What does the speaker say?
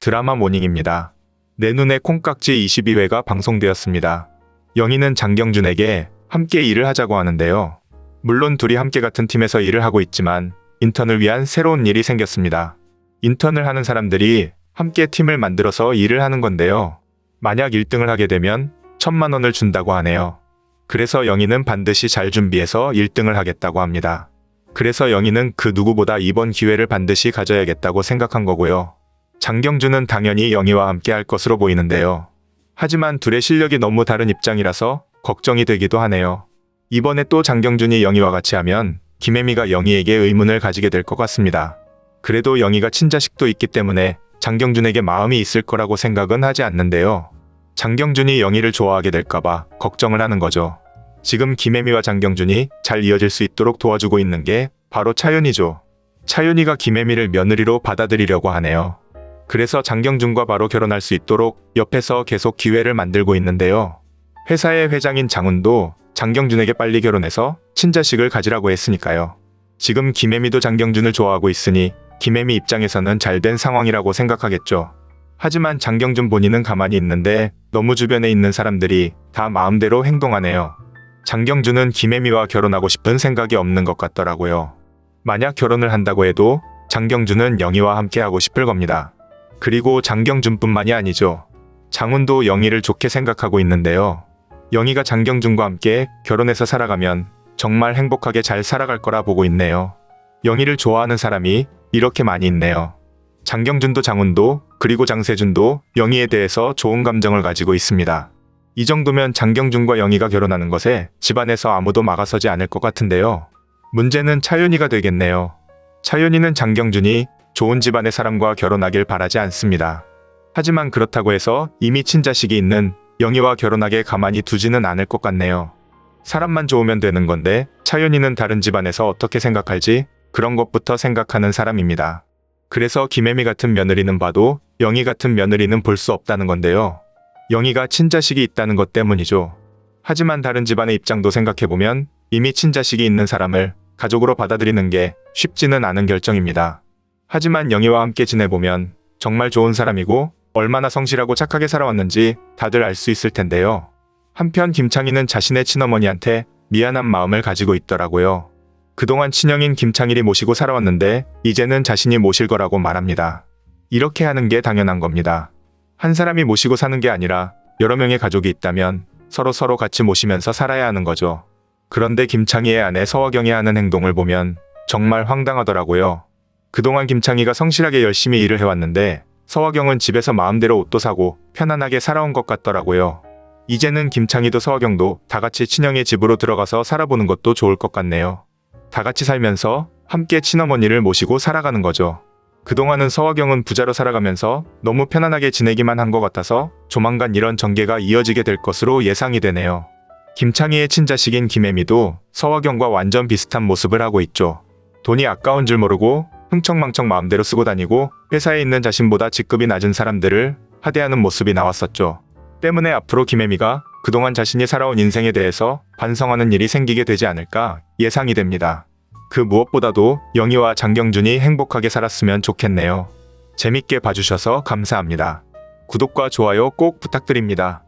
드라마 모닝입니다. 내 눈에 콩깍지 22회가 방송되었습니다. 영희는 장경준에게 함께 일을 하자고 하는데요. 물론 둘이 함께 같은 팀에서 일을 하고 있지만 인턴을 위한 새로운 일이 생겼습니다. 인턴을 하는 사람들이 함께 팀을 만들어서 일을 하는 건데요. 만약 1등을 하게 되면 천만 원을 준다고 하네요. 그래서 영희는 반드시 잘 준비해서 1등을 하겠다고 합니다. 그래서 영희는 그 누구보다 이번 기회를 반드시 가져야겠다고 생각한 거고요. 장경준은 당연히 영희와 함께 할 것으로 보이는데요. 하지만 둘의 실력이 너무 다른 입장이라서 걱정이 되기도 하네요. 이번에 또 장경준이 영희와 같이 하면 김혜미가 영희에게 의문을 가지게 될 것 같습니다. 그래도 영희가 친자식도 있기 때문에 장경준에게 마음이 있을 거라고 생각은 하지 않는데요. 장경준이 영희를 좋아하게 될까봐 걱정을 하는 거죠. 지금 김혜미와 장경준이 잘 이어질 수 있도록 도와주고 있는 게 바로 차윤이죠. 차윤이가 김혜미를 며느리로 받아들이려고 하네요. 그래서 장경준과 바로 결혼할 수 있도록 옆에서 계속 기회를 만들고 있는데요. 회사의 회장인 장훈도 장경준에게 빨리 결혼해서 친자식을 가지라고 했으니까요. 지금 김혜미도 장경준을 좋아하고 있으니 김혜미 입장에서는 잘 된 상황이라고 생각하겠죠. 하지만 장경준 본인은 가만히 있는데 너무 주변에 있는 사람들이 다 마음대로 행동하네요. 장경준은 김혜미와 결혼하고 싶은 생각이 없는 것 같더라고요. 만약 결혼을 한다고 해도 장경준은 영희와 함께 하고 싶을 겁니다. 그리고 장경준뿐만이 아니죠. 장훈도 영희를 좋게 생각하고 있는데요. 영희가 장경준과 함께 결혼해서 살아가면 정말 행복하게 잘 살아갈 거라 보고 있네요. 영희를 좋아하는 사람이 이렇게 많이 있네요. 장경준도 장훈도 그리고 장세준도 영희에 대해서 좋은 감정을 가지고 있습니다. 이 정도면 장경준과 영희가 결혼하는 것에 집안에서 아무도 막아서지 않을 것 같은데요. 문제는 차윤이가 되겠네요. 차윤이는 장경준이 좋은 집안의 사람과 결혼하길 바라지 않습니다. 하지만 그렇다고 해서 이미 친자식이 있는 영희와 결혼하게 가만히 두지는 않을 것 같네요. 사람만 좋으면 되는 건데 차윤이는 다른 집안에서 어떻게 생각할지 그런 것부터 생각하는 사람입니다. 그래서 김혜미 같은 며느리는 봐도 영희 같은 며느리는 볼 수 없다는 건데요. 영희가 친자식이 있다는 것 때문이죠. 하지만 다른 집안의 입장도 생각해보면 이미 친자식이 있는 사람을 가족으로 받아들이는 게 쉽지는 않은 결정입니다. 하지만 영희와 함께 지내보면 정말 좋은 사람이고 얼마나 성실하고 착하게 살아왔는지 다들 알 수 있을 텐데요. 한편 김창희는 자신의 친어머니한테 미안한 마음을 가지고 있더라고요. 그동안 친형인 김창일이 모시고 살아왔는데 이제는 자신이 모실 거라고 말합니다. 이렇게 하는 게 당연한 겁니다. 한 사람이 모시고 사는 게 아니라 여러 명의 가족이 있다면 서로 서로 같이 모시면서 살아야 하는 거죠. 그런데 김창희의 아내 서화경이 하는 행동을 보면 정말 황당하더라고요. 그동안 김창희가 성실하게 열심히 일을 해왔는데 서화경은 집에서 마음대로 옷도 사고 편안하게 살아온 것 같더라고요. 이제는 김창희도 서화경도 다 같이 친형의 집으로 들어가서 살아보는 것도 좋을 것 같네요. 다 같이 살면서 함께 친어머니를 모시고 살아가는 거죠. 그동안은 서화경은 부자로 살아가면서 너무 편안하게 지내기만 한 것 같아서 조만간 이런 전개가 이어지게 될 것으로 예상이 되네요. 김창희의 친자식인 김혜미도 서화경과 완전 비슷한 모습을 하고 있죠. 돈이 아까운 줄 모르고 흥청망청 마음대로 쓰고 다니고 회사에 있는 자신보다 직급이 낮은 사람들을 하대하는 모습이 나왔었죠. 때문에 앞으로 김혜미가 그동안 자신이 살아온 인생에 대해서 반성하는 일이 생기게 되지 않을까 예상이 됩니다. 그 무엇보다도 영희와 장경준이 행복하게 살았으면 좋겠네요. 재밌게 봐주셔서 감사합니다. 구독과 좋아요 꼭 부탁드립니다.